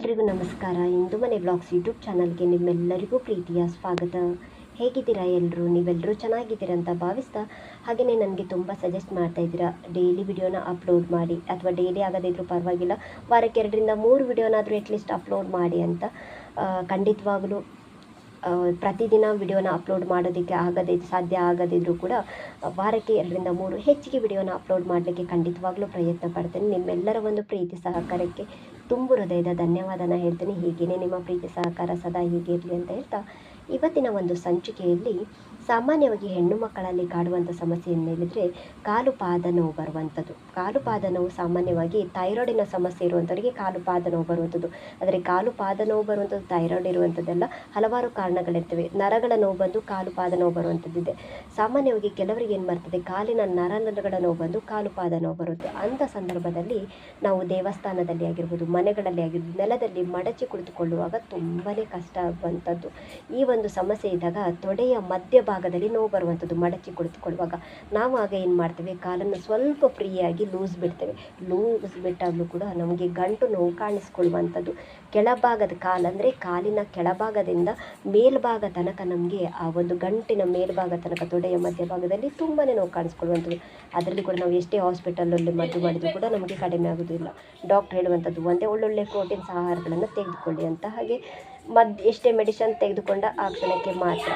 ಎಲ್ರಿಗೂ ನಮಸ್ಕಾರ. ಇಂದು ಮನೆ ಬ್ಲಾಗ್ಸ್ ಯೂಟ್ಯೂಬ್ ಚಾನಲ್ಗೆ ನಿಮ್ಮೆಲ್ಲರಿಗೂ ಪ್ರೀತಿಯ ಸ್ವಾಗತ. ಹೇಗಿದ್ದೀರಾ ಎಲ್ಲರೂ ನೀವೆಲ್ಲರೂ ಚೆನ್ನಾಗಿದ್ದೀರಾ ಅಂತ ಭಾವಿಸ್ತಾ ಹಾಗೆಯೇ ನನಗೆ ತುಂಬ ಸಜೆಸ್ಟ್ ಮಾಡ್ತಾ ಇದ್ದೀರಾ. ಡೈಲಿ ವಿಡಿಯೋನ ಅಪ್ಲೋಡ್ ಮಾಡಿ ಅಥವಾ ಡೈಲಿ ಆಗದಿದ್ರೂ ಪರವಾಗಿಲ್ಲ. ವಾರಕ್ಕೆ ಎರಡರಿಂದ ಮೂರು ವಿಡಿಯೋನಾದರೂ ಅಟ್ಲೀಸ್ಟ್ ಅಪ್ಲೋಡ್ ಮಾಡಿ ಅಂತ. ಖಂಡಿತವಾಗಲೂ ಪ್ರತಿದಿನ ವಿಡಿಯೋನ ಅಪ್ಲೋಡ್ ಮಾಡೋದಕ್ಕೆ ಆಗದೆ ಸಾಧ್ಯ ಆಗದಿದ್ದರೂ ಕೂಡ ವಾರಕ್ಕೆ ಎರಡರಿಂದ ಮೂರು ಹೆಚ್ಚಿಗೆ ವಿಡಿಯೋನ ಅಪ್ಲೋಡ್ ಮಾಡಲಿಕ್ಕೆ ಖಂಡಿತವಾಗ್ಲೂ ಪ್ರಯತ್ನ ಪಡ್ತೇನೆ. ನಿಮ್ಮೆಲ್ಲರ ಒಂದು ಪ್ರೀತಿ ಸಹಕಾರಕ್ಕೆ ತುಂಬು ಹೃದಯದ ಧನ್ಯವಾದನ ಹೇಳ್ತೇನೆ. ಹೀಗೇನೆ ನಿಮ್ಮ ಪ್ರೀತಿ ಸಹಕಾರ ಸದಾ ಹೀಗೆ ಇರಲಿ ಅಂತ ಹೇಳ್ತಾ, ಇವತ್ತಿನ ಒಂದು ಸಂಚಿಕೆಯಲ್ಲಿ ಸಾಮಾನ್ಯವಾಗಿ ಹೆಣ್ಣು ಮಕ್ಕಳಲ್ಲಿ ಕಾಡುವಂಥ ಸಮಸ್ಯೆ ಏನು ಹೇಳಿದರೆ ಕಾಲು ಪಾದ ನೋವು ಬರುವಂಥದ್ದು. ಕಾಲು ಪಾದ ನೋವು ಸಾಮಾನ್ಯವಾಗಿ ಥೈರಾಯ್ಡಿನ ಸಮಸ್ಯೆ ಇರುವಂಥವರಿಗೆ ಕಾಲು ಪಾದ ನೋವು ಬರುವಂಥದ್ದು. ಆದರೆ ಕಾಲು ಪಾದ ನೋವು ಬರುವಂಥದ್ದು ಥೈರಾಯ್ಡ್ ಇರುವಂಥದ್ದೆಲ್ಲ ಹಲವಾರು ಕಾರಣಗಳಿರ್ತವೆ. ನರಗಳ ನೋವು ಬಂದು ಕಾಲು ಪಾದ ನೋವು ಬರುವಂಥದ್ದಿದೆ. ಸಾಮಾನ್ಯವಾಗಿ ಕೆಲವರಿಗೆ ಏನು ಬರ್ತದೆ, ಕಾಲಿನ ನರ ನರಗಳ ನೋವು ಬಂದು ಕಾಲು ಪಾದ ನೋವು ಬರುತ್ತೆ. ಅಂಥ ಸಂದರ್ಭದಲ್ಲಿ ನಾವು ದೇವಸ್ಥಾನದಲ್ಲಿ ಆಗಿರ್ಬೋದು, ಮನೆಗಳಲ್ಲಿ ಆಗಿರ್ಬೋದು, ನೆಲದಲ್ಲಿ ಮಡಚಿ ಕುಳಿತುಕೊಳ್ಳುವಾಗ ತುಂಬಾ ಕಷ್ಟ ಆಗುವಂಥದ್ದು ಈ ಒಂದು ಸಮಸ್ಯೆ ಇದ್ದಾಗ ತೊಡೆಯ ಮಧ್ಯಭಾಗದಲ್ಲಿ ನೋವು ಬರುವಂಥದ್ದು ಮಡಚಿ ಕುಳಿತುಕೊಳ್ಳುವಾಗ ನಾವು ಆಗ ಏನು ಮಾಡ್ತೇವೆ? ಕಾಲನ್ನು ಸ್ವಲ್ಪ ಫ್ರೀಯಾಗಿ ಲೂಸ್ ಬಿಡ್ತೇವೆ. ಲೂಸ್ ಬಿಟ್ಟಾಗಲೂ ಕೂಡ ನಮಗೆ ಗಂಟು ನೋವು ಕಾಣಿಸ್ಕೊಳ್ಳುವಂಥದ್ದು. ಕೆಳಭಾಗದ ಕಾಲಂದರೆ ಕಾಲಿನ ಕೆಳಭಾಗದಿಂದ ಮೇಲ್ಭಾಗ ತನಕ ನಮಗೆ ಆ ಒಂದು ಗಂಟಿನ ಮೇಲ್ಭಾಗ ತನಕ ತೊಡೆಯ ಮಧ್ಯಭಾಗದಲ್ಲಿ ತುಂಬಾ ನೋವು ಕಾಣಿಸ್ಕೊಳ್ಳುವಂಥದ್ದು. ಅದರಲ್ಲಿ ಕೂಡ ನಾವು ಎಷ್ಟೇ ಹಾಸ್ಪಿಟಲಲ್ಲಿ ಮದ್ದು ಮಾಡಿದರೂ ಕೂಡ ನಮಗೆ ಕಡಿಮೆ ಆಗೋದಿಲ್ಲ. ಡಾಕ್ಟ್ರ್ ಹೇಳುವಂಥದ್ದು ಒಂದೇ ಒಳ್ಳೊಳ್ಳೆ ಪ್ರೋಟೀನ್ಸ್, ಆಹಾರಗಳನ್ನು ತೆಗೆದುಕೊಳ್ಳಿ ಅಂತ ಹಾಗೆ ಮದ್ದು ಎಷ್ಟೇ ಮೆಡಿಷನ್ ತೆಗೆದುಕೊಂಡ ಆ ಕ್ಷಣಕ್ಕೆ ಮಾತ್ರ.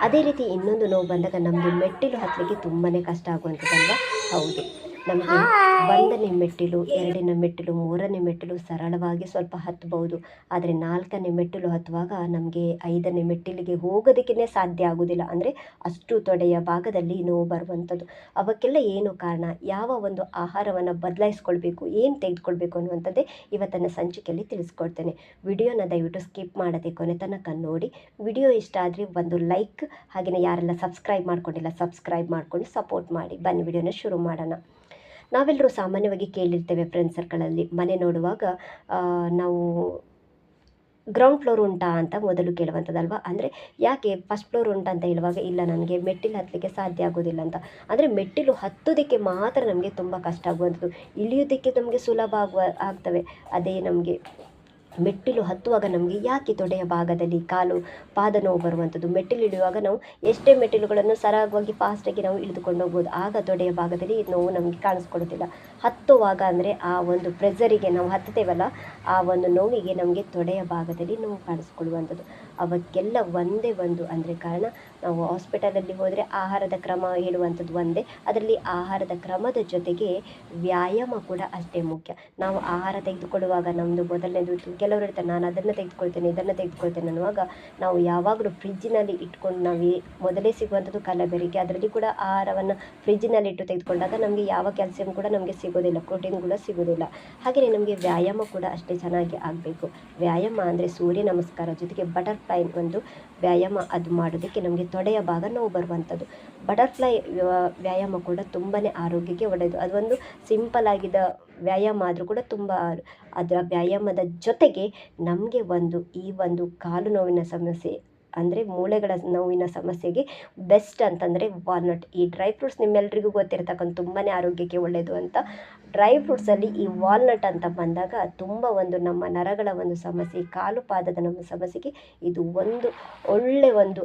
ಅದೇ ರೀತಿ ಇನ್ನೊಂದು ನೋವು ಬಂದಾಗ ನಮಗೆ ಮೆಟ್ಟಿಲು ಹತ್ತಲಿಕ್ಕೆ ತುಂಬಾ ಕಷ್ಟ ಆಗುವಂಥದ್ದಲ್ವ? ಹೌದು. ನಮಗೆ ಒಂದನೇ ಮೆಟ್ಟಿಲು ಎರಡನೇ ಮೆಟ್ಟಿಲು ಮೂರನೇ ಮೆಟ್ಟಿಲು ಸರಳವಾಗಿ ಸ್ವಲ್ಪ ಹತ್ತಬಹುದು. ಆದರೆ ನಾಲ್ಕನೇ ಮೆಟ್ಟಿಲು ಹತ್ತುವಾಗ ನಮಗೆ ಐದನೇ ಮೆಟ್ಟಿಲಿಗೆ ಹೋಗೋದಕ್ಕೇ ಸಾಧ್ಯ ಆಗೋದಿಲ್ಲ. ಅಂದರೆ ಅಷ್ಟು ತೊಡೆಯ ಭಾಗದಲ್ಲಿ ನೋವು ಬರುವಂಥದ್ದು ಅವಕ್ಕೆಲ್ಲ ಏನು ಕಾರಣ? ಯಾವ ಒಂದು ಆಹಾರವನ್ನು ಬದಲಾಯಿಸ್ಕೊಳ್ಬೇಕು? ಏನು ತೆಗೆದುಕೊಳ್ಬೇಕು ಅನ್ನುವಂಥದ್ದೇ ಇವತ್ತನ್ನು ಸಂಚಿಕೆಯಲ್ಲಿ ತಿಳಿಸ್ಕೊಡ್ತೇನೆ. ವಿಡಿಯೋನ ದಯವಿಟ್ಟು ಸ್ಕಿಪ್ ಮಾಡದೆ ಕೊನೆ ತನಕ ನೋಡಿ. ವಿಡಿಯೋ ಇಷ್ಟ ಆದರೆ ಒಂದು ಲೈಕ್ ಹಾಗೆಯೇ ಯಾರೆಲ್ಲ ಸಬ್ಸ್ಕ್ರೈಬ್ ಮಾಡ್ಕೊಂಡಿಲ್ಲ ಸಬ್ಸ್ಕ್ರೈಬ್ ಮಾಡಿಕೊಂಡು ಸಪೋರ್ಟ್ ಮಾಡಿ. ಬನ್ನಿ ವಿಡಿಯೋನ ಶುರು ಮಾಡೋಣ. ನಾವೆಲ್ಲರೂ ಸಾಮಾನ್ಯವಾಗಿ ಕೇಳಿರ್ತೇವೆ ಫ್ರೆಂಡ್ ಸರ್ಕಲಲ್ಲಿ ಮನೆ ನೋಡುವಾಗ ನಾವು ಗ್ರೌಂಡ್ ಫ್ಲೋರ್ ಉಂಟಾ ಅಂತ ಮೊದಲು ಕೇಳುವಂಥದ್ದಲ್ವಾ ಅಂದರೆ ಯಾಕೆ ಫಸ್ಟ್ ಫ್ಲೋರ್ ಉಂಟಾ ಅಂತ ಹೇಳುವಾಗ, ಇಲ್ಲ ನನಗೆ ಮೆಟ್ಟಿಲು ಹತ್ತಲಿಕ್ಕೆ ಸಾಧ್ಯ ಆಗೋದಿಲ್ಲ ಅಂತ. ಅಂದರೆ ಮೆಟ್ಟಿಲು ಹತ್ತೋದಕ್ಕೆ ಮಾತ್ರ ನಮಗೆ ತುಂಬ ಕಷ್ಟ ಆಗುವಂಥದ್ದು. ಇಳಿಯೋದಕ್ಕೆ ನಮಗೆ ಸುಲಭ ಆಗುವ, ಆಗ್ತವೆ. ಅದೇ ನಮಗೆ ಮೆಟ್ಟಿಲು ಹತ್ತುವಾಗ ನಮಗೆ ಯಾಕೆ ತೊಡೆಯ ಭಾಗದಲ್ಲಿ ಕಾಲು ಪಾದ ನೋವು ಬರುವಂಥದ್ದು? ಮೆಟ್ಟಿಲು ಇಳಿಯುವಾಗ ನಾವು ಎಷ್ಟೇ ಮೆಟ್ಟಿಲುಗಳನ್ನು ಸರಾಗವಾಗಿ ಫಾಸ್ಟಾಗಿ ನಾವು ಇಳಿದುಕೊಂಡು ಹೋಗ್ಬೋದು, ಆಗ ತೊಡೆಯ ಭಾಗದಲ್ಲಿ ನೋವು ನಮಗೆ ಕಾಣಿಸ್ಕೊಳ್ಳುತ್ತಿಲ್ಲ ಹತ್ತುವಾಗ ಅಂದರೆ ಆ ಒಂದು ಪ್ರೆಸರಿಗೆ ನಾವು ಹತ್ತುತ್ತೇವಲ್ಲ, ಆ ಒಂದು ನೋವಿಗೆ ನಮಗೆ ತೊಡೆಯ ಭಾಗದಲ್ಲಿ ನೋವು ಕಾಣಿಸ್ಕೊಳ್ಳುವಂಥದ್ದು. ಅವಕ್ಕೆಲ್ಲ ಒಂದೇ ಒಂದು ಅಂದರೆ ಕಾರಣ, ನಾವು ಹಾಸ್ಪಿಟಲಲ್ಲಿ ಹೋದರೆ ಆಹಾರದ ಕ್ರಮ ಹೇಳುವಂಥದ್ದು ಒಂದೇ. ಅದರಲ್ಲಿ ಆಹಾರದ ಕ್ರಮದ ಜೊತೆಗೆ ವ್ಯಾಯಾಮ ಕೂಡ ಅಷ್ಟೇ ಮುಖ್ಯ. ನಾವು ಆಹಾರ ತೆಗೆದುಕೊಳ್ಳುವಾಗ ನಮ್ಮದು ಮೊದಲನೇದು ಕೆಲವರು ಹೇಳ್ತಾರೆ, ನಾನು ಅದನ್ನು ತೆಗೆದುಕೊಳ್ತೇನೆ, ಇದನ್ನು ತೆಗೆದುಕೊಳ್ತೇನೆ ಅನ್ನುವಾಗ ನಾವು ಯಾವಾಗಲೂ ಫ್ರಿಜ್ಜಿನಲ್ಲಿ ಇಟ್ಕೊಂಡು ನಾವು ಮೊದಲೇ ಸಿಗುವಂಥದ್ದು ಕಲಬೆರಕೆ. ಅದರಲ್ಲಿ ಕೂಡ ಆಹಾರವನ್ನು ಫ್ರಿಜ್ಜಿನಲ್ಲಿ ಇಟ್ಟು ತೆಗೆದುಕೊಂಡಾಗ ನಮಗೆ ಯಾವ ಕ್ಯಾಲ್ಸಿಯಂ ಕೂಡ ನಮಗೆ ಸಿಗೋದಿಲ್ಲ ಪ್ರೋಟೀನ್ ಕೂಡ ಸಿಗೋದಿಲ್ಲ. ಹಾಗೆಯೇ ನಮಗೆ ವ್ಯಾಯಾಮ ಕೂಡ ಅಷ್ಟೇ ಚೆನ್ನಾಗಿ ಆಗಬೇಕು. ವ್ಯಾಯಾಮ ಅಂದರೆ ಸೂರ್ಯ ನಮಸ್ಕಾರ ಜೊತೆಗೆ ಬಟರ್ಫ್ಲೈ ಒಂದು ವ್ಯಾಯಾಮ ಅದು ಮಾಡೋದಕ್ಕೆ ನಮಗೆ ತೊಡೆಯ ಭಾಗ ನೋವು ಬರುವಂಥದ್ದು. ಬಟರ್ಫ್ಲೈ ವ್ಯಾಯಾಮ ಕೂಡ ತುಂಬಾ ಆರೋಗ್ಯಕ್ಕೆ ಒಳ್ಳೆಯದು. ಅದೊಂದು ಸಿಂಪಲ್ ಆಗಿದ ವ್ಯಾಯಾಮ ಆದರೂ ಕೂಡ ತುಂಬ ಅದರ ವ್ಯಾಯಾಮದ ಜೊತೆಗೆ ನಮಗೆ ಒಂದು, ಈ ಒಂದು ಕಾಲು ನೋವಿನ ಸಮಸ್ಯೆ ಅಂದರೆ ಮೂಳೆಗಳ ನೋವಿನ ಸಮಸ್ಯೆಗೆ ಬೆಸ್ಟ್ ಅಂತಂದರೆ ವಾಲ್ನಟ್ ಈ ಡ್ರೈ ಫ್ರೂಟ್ಸ್ ನಿಮ್ಮೆಲ್ರಿಗೂ ಗೊತ್ತಿರತಕ್ಕಂಥ ತುಂಬಾ ಆರೋಗ್ಯಕ್ಕೆ ಒಳ್ಳೆಯದು ಅಂತ ಡ್ರೈ ಫ್ರೂಟ್ಸಲ್ಲಿ ಈ ವಾಲ್ನಟ್ ಅಂತ ಬಂದಾಗ ತುಂಬ ಒಂದು ನಮ್ಮ ನರಗಳ ಒಂದು ಸಮಸ್ಯೆ, ಕಾಲು ಪಾದದ ನಮ್ಮ ಸಮಸ್ಯೆಗೆ ಇದು ಒಂದು ಒಳ್ಳೆ ಒಂದು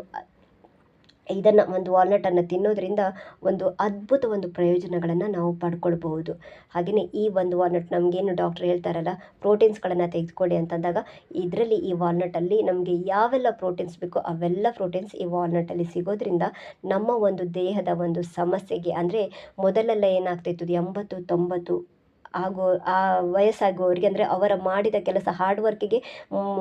ಇದನ್ನು ಒಂದು ವಾಲ್ನಟನ್ನು ತಿನ್ನೋದ್ರಿಂದ ಒಂದು ಅದ್ಭುತ ಒಂದು ಪ್ರಯೋಜನಗಳನ್ನು ನಾವು ಪಡ್ಕೊಳ್ಬಹುದು. ಹಾಗೆಯೇ ಈ ಒಂದು ವಾಲ್ನಟ್ ನಮಗೇನು ಡಾಕ್ಟ್ರ್ ಹೇಳ್ತಾರಲ್ಲ ಪ್ರೋಟೀನ್ಸ್ಗಳನ್ನು ತೆಗೆದುಕೊಳ್ಳಿ ಅಂತಂದಾಗ ಇದರಲ್ಲಿ ಈ ವಾಲ್ನಟಲ್ಲಿ ನಮಗೆ ಯಾವೆಲ್ಲ ಪ್ರೋಟೀನ್ಸ್ ಬೇಕೋ ಅವೆಲ್ಲ ಪ್ರೋಟೀನ್ಸ್ ಈ ವಾಲ್ನಟಲ್ಲಿ ಸಿಗೋದ್ರಿಂದ ನಮ್ಮ ಒಂದು ದೇಹದ ಒಂದು ಸಮಸ್ಯೆಗೆ, ಅಂದರೆ ಮೊದಲೆಲ್ಲ ಏನಾಗ್ತಿತ್ತು ಎಂಬತ್ತು ತೊಂಬತ್ತು ಆಗೋ, ಆ ವಯಸ್ಸಾಗುವವರಿಗೆ ಅಂದರೆ ಅವರ ಮಾಡಿದ ಕೆಲಸ ಹಾರ್ಡ್ ವರ್ಕಿಗೆ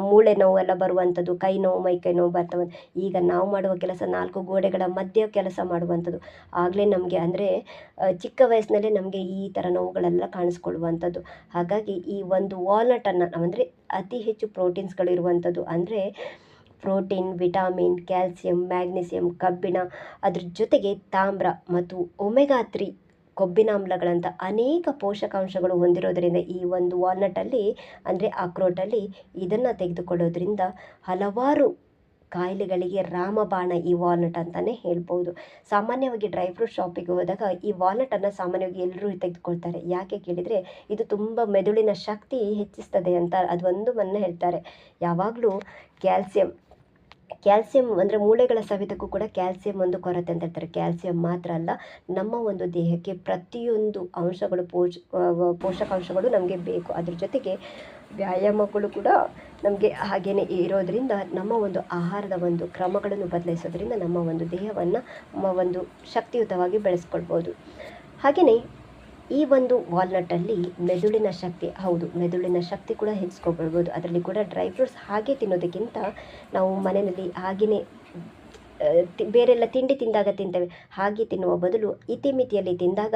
ಮೂಳೆ ನೋವೆಲ್ಲ ಬರುವಂಥದ್ದು ಕೈ ನೋವು, ಮೈ ಕೈ ನೋವು ಬರ್ತವೆ. ಈಗ ನಾವು ಮಾಡುವ ಕೆಲಸ ನಾಲ್ಕು ಗೋಡೆಗಳ ಮಧ್ಯೆ ಕೆಲಸ ಮಾಡುವಂಥದ್ದು ಆಗಲೇ ನಮಗೆ ಅಂದರೆ ಚಿಕ್ಕ ವಯಸ್ಸಿನಲ್ಲೇ ನಮಗೆ ಈ ಥರ ನೋವುಗಳೆಲ್ಲ ಕಾಣಿಸ್ಕೊಳ್ಳುವಂಥದ್ದು ಹಾಗಾಗಿ ಈ ಒಂದು ವಾಲ್ನಟನ್ನು ಅಂದರೆ ಅತಿ ಹೆಚ್ಚು ಪ್ರೋಟೀನ್ಸ್ಗಳಿರುವಂಥದ್ದು ಅಂದರೆ ಪ್ರೋಟೀನ್ ವಿಟಾಮಿನ್ ಕ್ಯಾಲ್ಸಿಯಂ ಮ್ಯಾಗ್ನೀಸಿಯಂ ಕಬ್ಬಿಣ, ಅದ್ರ ಜೊತೆಗೆ ತಾಮ್ರ ಮತ್ತು ಒಮೆಗಾ ತ್ರೀ ಕೊಬ್ಬಿನಾಮ್ಲಗಳಂಥ ಅನೇಕ ಪೋಷಕಾಂಶಗಳು ಹೊಂದಿರೋದರಿಂದ ಈ ಒಂದು ವಾಲ್ನಟಲ್ಲಿ ಅಂದರೆ ಅಕ್ರೋಟಲ್ಲಿ ಇದನ್ನು ತೆಗೆದುಕೊಳ್ಳೋದ್ರಿಂದ ಹಲವಾರು ಕಾಯಿಲೆಗಳಿಗೆ ರಾಮಬಾಣ ಈ ವಾಲ್ನಟ್ ಅಂತಲೇ ಹೇಳ್ಬೋದು. ಸಾಮಾನ್ಯವಾಗಿ ಡ್ರೈ ಫ್ರೂಟ್ ಶಾಪಿಗೆ ಹೋದಾಗ ಈ ವಾಲ್ನಟನ್ನು ಸಾಮಾನ್ಯವಾಗಿ ಎಲ್ಲರೂ ತೆಗೆದುಕೊಳ್ತಾರೆ. ಯಾಕೆ ಕೇಳಿದರೆ ಇದು ತುಂಬ ಮೆದುಳಿನ ಶಕ್ತಿ ಹೆಚ್ಚಿಸ್ತದೆ ಅಂತ ಅದೊಂದು ಮನ್ನ ಹೇಳ್ತಾರೆ. ಯಾವಾಗಲೂ ಕ್ಯಾಲ್ಸಿಯಂ ಕ್ಯಾಲ್ಸಿಯಂ ಅಂದರೆ ಮೂಳೆಗಳ ಸವೆತಕ್ಕೂ ಕೂಡ ಕ್ಯಾಲ್ಸಿಯಂ ಒಂದು ಕೊರತೆ ಅಂತ ಹೇಳ್ತಾರೆ. ಕ್ಯಾಲ್ಸಿಯಂ ಮಾತ್ರ ಅಲ್ಲ, ನಮ್ಮ ಒಂದು ದೇಹಕ್ಕೆ ಪ್ರತಿಯೊಂದು ಅಂಶಗಳು, ಪೋಷ ಪೋಷಕಾಂಶಗಳು ನಮಗೆ ಬೇಕು. ಅದ್ರ ಜೊತೆಗೆ ವ್ಯಾಯಾಮಗಳು ಕೂಡ ನಮಗೆ ಹಾಗೆಯೇ ಇರೋದರಿಂದ ನಮ್ಮ ಒಂದು ಆಹಾರದ ಒಂದು ಕ್ರಮಗಳನ್ನು ಬದಲಾಯಿಸೋದ್ರಿಂದ ನಮ್ಮ ಒಂದು ದೇಹವನ್ನು ಒಂದು ಶಕ್ತಿಯುತವಾಗಿ ಬೆಳೆಸ್ಕೊಳ್ಬೋದು. ಹಾಗೆಯೇ ಈ ಒಂದು ವಾಲ್ನಟ್ಟಲ್ಲಿ ಮೆದುಳಿನ ಶಕ್ತಿ, ಹೌದು, ಮೆದುಳಿನ ಶಕ್ತಿ ಕೂಡ ಹೆಚ್ಚಿಸ್ಕೊಳ್ಬೋದು. ಅದರಲ್ಲಿ ಕೂಡ ಡ್ರೈ ಫ್ರೂಟ್ಸ್ ಹಾಗೆ ತಿನ್ನೋದಕ್ಕಿಂತ ನಾವು ಮನೆಯಲ್ಲಿ ಹಾಗೆಯೇ ಬೇರೆಲ್ಲ ತಿಂಡಿ ತಿಂದಾಗ ತಿಂತೇವೆ. ಹಾಗೆ ತಿನ್ನುವ ಬದಲು ಇತಿಮಿತಿಯಲ್ಲಿ ತಿಂದಾಗ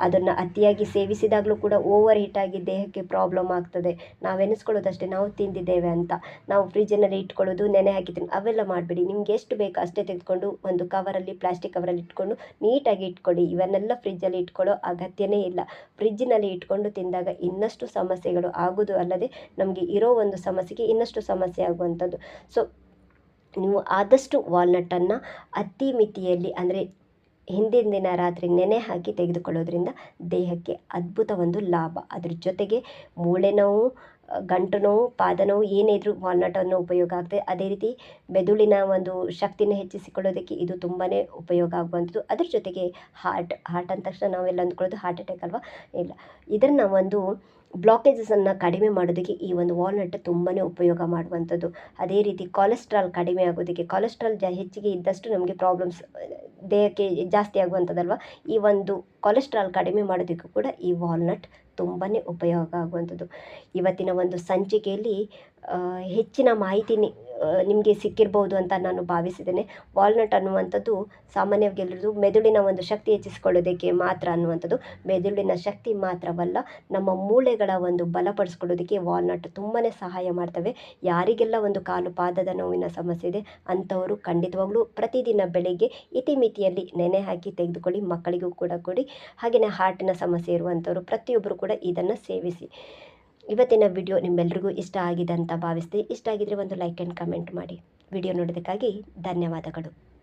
ಅದನ್ನು ಅತಿಯಾಗಿ ಸೇವಿಸಿದಾಗಲೂ ಕೂಡ ಓವರ್ ಹೀಟ್ ಆಗಿ ದೇಹಕ್ಕೆ ಪ್ರಾಬ್ಲಮ್ ಆಗ್ತದೆ. ನಾವು ಎನಿಸ್ಕೊಳ್ಳೋದಷ್ಟೇ ನಾವು ತಿಂದಿದ್ದೇವೆ ಅಂತ. ನಾವು ಫ್ರಿಜ್ಜಿನಲ್ಲಿ ಇಟ್ಕೊಳ್ಳೋದು, ನೆನೆ ಹಾಕಿ ಅವೆಲ್ಲ ಮಾಡಬೇಡಿ. ನಿಮ್ಗೆ ಎಷ್ಟು ಬೇಕು ಅಷ್ಟೇ ತೆಗೆದುಕೊಂಡು ಒಂದು ಕವರಲ್ಲಿ ಪ್ಲಾಸ್ಟಿಕ್ ಕವರಲ್ಲಿ ಇಟ್ಕೊಂಡು ನೀಟಾಗಿ ಇಟ್ಕೊಳ್ಳಿ. ಇವನ್ನೆಲ್ಲ ಫ್ರಿಜ್ಜಲ್ಲಿ ಇಟ್ಕೊಳ್ಳೋ ಅಗತ್ಯನೇ ಇಲ್ಲ. ಫ್ರಿಜ್ಜಿನಲ್ಲಿ ಇಟ್ಕೊಂಡು ತಿಂದಾಗ ಇನ್ನಷ್ಟು ಸಮಸ್ಯೆಗಳು ಆಗೋದು ಅಲ್ಲದೆ ನಮಗೆ ಇರೋ ಒಂದು ಸಮಸ್ಯೆಗೆ ಇನ್ನಷ್ಟು ಸಮಸ್ಯೆ ಆಗುವಂಥದ್ದು. ಸೊ ನೀವು ಆದಷ್ಟು ವಾಲ್ನಟ್ಟನ್ನು ಅತಿ ಮಿತಿಯಲ್ಲಿ ಅಂದರೆ ಹಿಂದಿನ ದಿನ ರಾತ್ರಿ ನೆನೆ ಹಾಕಿ ತೆಗೆದುಕೊಳ್ಳೋದ್ರಿಂದ ದೇಹಕ್ಕೆ ಅದ್ಭುತ ಒಂದು ಲಾಭ. ಅದ್ರ ಜೊತೆಗೆ ಮೂಳೆ ನೋವು ಗಂಟು ನೋವು, ಪಾದ ನೋವು ಏನೇ ಇದ್ದರೂ ವಾಲ್ನಟನ್ನು ಉಪಯೋಗ ಆಗ್ತದೆ. ಅದೇ ರೀತಿ ಮೆದುಳಿನ ಒಂದು ಶಕ್ತಿನ ಹೆಚ್ಚಿಸಿಕೊಳ್ಳೋದಕ್ಕೆ ಇದು ತುಂಬಾ ಉಪಯೋಗ ಆಗುವಂಥದ್ದು. ಅದ್ರ ಜೊತೆಗೆ ಹಾರ್ಟ್ ಹಾರ್ಟ್ ಅಂದ ತಕ್ಷಣ ನಾವೆಲ್ಲ ಅಂದ್ಕೊಳ್ಳೋದು ಹಾರ್ಟ್ ಅಟ್ಯಾಕ್ ಅಲ್ವಾ? ಇಲ್ಲ. ಇದನ್ನು ಒಂದು ಬ್ಲಾಕೇಜಸನ್ನು ಕಡಿಮೆ ಮಾಡೋದಕ್ಕೆ ಈ ಒಂದು ವಾಲ್ನಟ್ ತುಂಬಾ ಉಪಯೋಗ ಮಾಡುವಂಥದ್ದು. ಅದೇ ರೀತಿ ಕೊಲೆಸ್ಟ್ರಾಲ್ ಕಡಿಮೆ ಆಗೋದಕ್ಕೆ ಕೊಲೆಸ್ಟ್ರಾಲ್ ಜ ಹೆಚ್ಚಿಗೆ ಇದ್ದಷ್ಟು ನಮಗೆ ಪ್ರಾಬ್ಲಮ್ಸ್ ದೇಹಕ್ಕೆ ಜಾಸ್ತಿ ಆಗುವಂಥದ್ದಲ್ವ? ಈ ಒಂದು ಕೊಲೆಸ್ಟ್ರಾಲ್ ಕಡಿಮೆ ಮಾಡೋದಕ್ಕೂ ಕೂಡ ಈ ವಾಲ್ನಟ್ ತುಂಬಾ ಉಪಯೋಗ ಆಗುವಂಥದ್ದು. ಇವತ್ತಿನ ಒಂದು ಸಂಚಿಕೆಯಲ್ಲಿ ಹೆಚ್ಚಿನ ಮಾಹಿತಿ ನಿಮಗೆ ಸಿಕ್ಕಿರ್ಬೋದು ಅಂತ ನಾನು ಭಾವಿಸಿದ್ದೇನೆ. ವಾಲ್ನಟ್ ಅನ್ನುವಂಥದ್ದು ಸಾಮಾನ್ಯವಾಗಿ ಎಲ್ಲರದು ಮೆದುಳಿನ ಒಂದು ಶಕ್ತಿ ಹೆಚ್ಚಿಸಿಕೊಳ್ಳೋದಕ್ಕೆ ಮಾತ್ರ ಅನ್ನುವಂಥದ್ದು. ಮೆದುಳಿನ ಶಕ್ತಿ ಮಾತ್ರವಲ್ಲ, ನಮ್ಮ ಮೂಳೆಗಳ ಒಂದು ಬಲಪಡಿಸ್ಕೊಳ್ಳೋದಕ್ಕೆ ವಾಲ್ನಟ್ ತುಂಬಾ ಸಹಾಯ ಮಾಡ್ತವೆ. ಯಾರಿಗೆಲ್ಲ ಒಂದು ಕಾಲು ಪಾದದ ನೋವಿನ ಸಮಸ್ಯೆ ಇದೆ, ಅಂಥವರು ಖಂಡಿತವಾಗ್ಲೂ ಪ್ರತಿದಿನ ಬೆಳಿಗ್ಗೆ ಇತಿಮಿತಿಯಲ್ಲಿ ನೆನೆ ಹಾಕಿ ತೆಗೆದುಕೊಳ್ಳಿ, ಮಕ್ಕಳಿಗೂ ಕೂಡ ಕೊಡಿ. ಹಾಗೆಯೇ ಹಾರ್ಟಿನ ಸಮಸ್ಯೆ ಇರುವಂಥವರು ಪ್ರತಿಯೊಬ್ಬರು ಕೂಡ ಇದನ್ನು ಸೇವಿಸಿ. ಇವತ್ತಿನ ವಿಡಿಯೋ ನಿಮ್ಮೆಲ್ರಿಗೂ ಇಷ್ಟ ಆಗಿದೆ ಅಂತ ಭಾವಿಸ್ತೀವಿ ಇಷ್ಟ ಆಗಿದ್ರೆ ಒಂದು ಲೈಕ್ ಆ್ಯಂಡ್ ಕಮೆಂಟ್ ಮಾಡಿ. ವಿಡಿಯೋ ನೋಡೋದಕ್ಕಾಗಿ ಧನ್ಯವಾದಗಳು.